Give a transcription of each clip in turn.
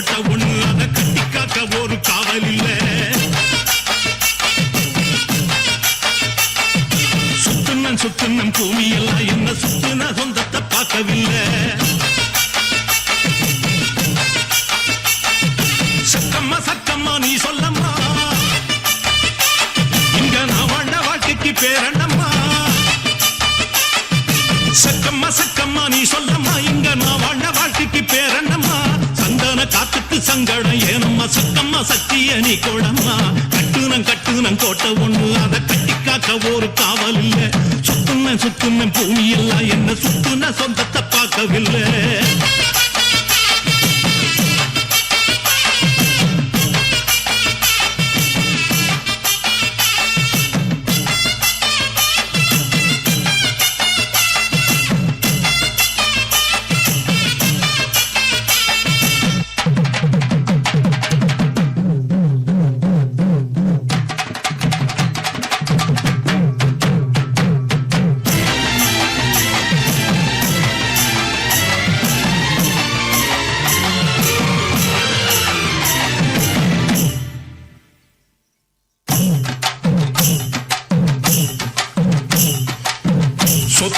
அதை கட்டி காக்க ஒரு காவல் இல்ல. சுத்துனம் சுத்துனம் பூமி எல்லாம் என்ன சுத்துன சொந்தத்தை பார்க்கவில்லை. அங்கடம் ஏனம்மா சத்தம்மா சத்திய நீ கொடம்மா. கட்டுனம் கட்டுனம் கோட்டை ஒண்ணு அதை கட்டி காக்க ஒரு காவல் இல்ல. சுத்துன சுத்துன பூமி எல்லாம் என்ன சுத்துன சொந்தத்தை பார்க்கவில்லை.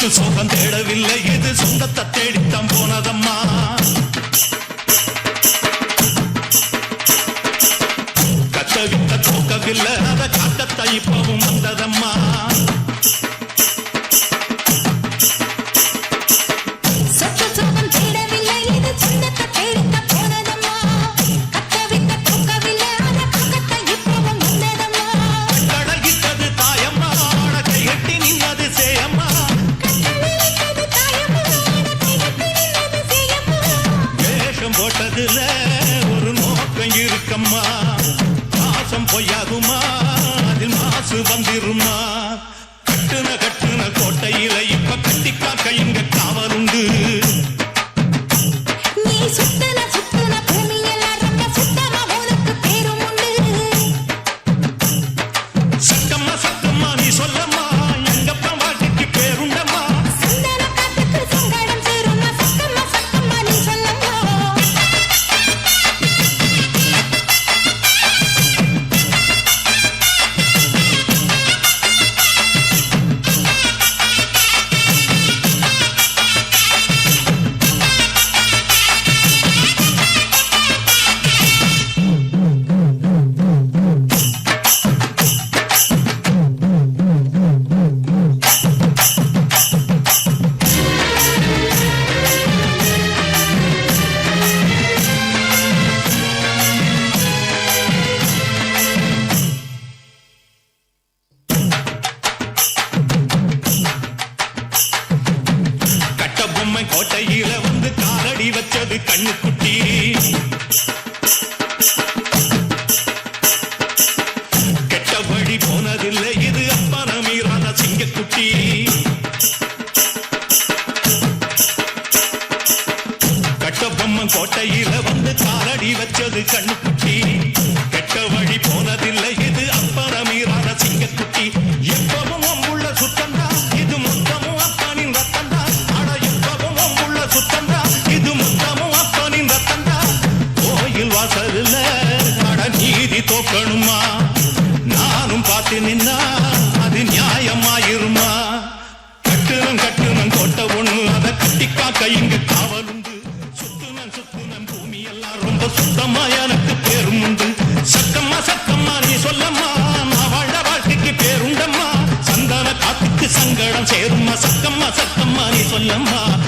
எனக்கு சுகம் தேடவில்லை. இது சொந்தத்தை தேடித்தான் போனதம்மா? கத்த வித்த தோக்கவில்லை. அதை காட்டத்தை இப்பவும் வந்ததம்மா? பாசம் பொய்யாகுமா? அதில் மாசு வந்திருமா? கட்டுன கட்டுன கோட்டையில இப்ப கட்டிக்கா கை வச்சது கண்ணுக்குட்டி. கெட்ட வழி போனதில்லை இது அப்பன மீறான சிங்கக்குட்டி. கட்டபொம்மன் கோட்டையில வந்து தாரடி வச்சது கண்ணுக்குட்டி. சொல்லம்மா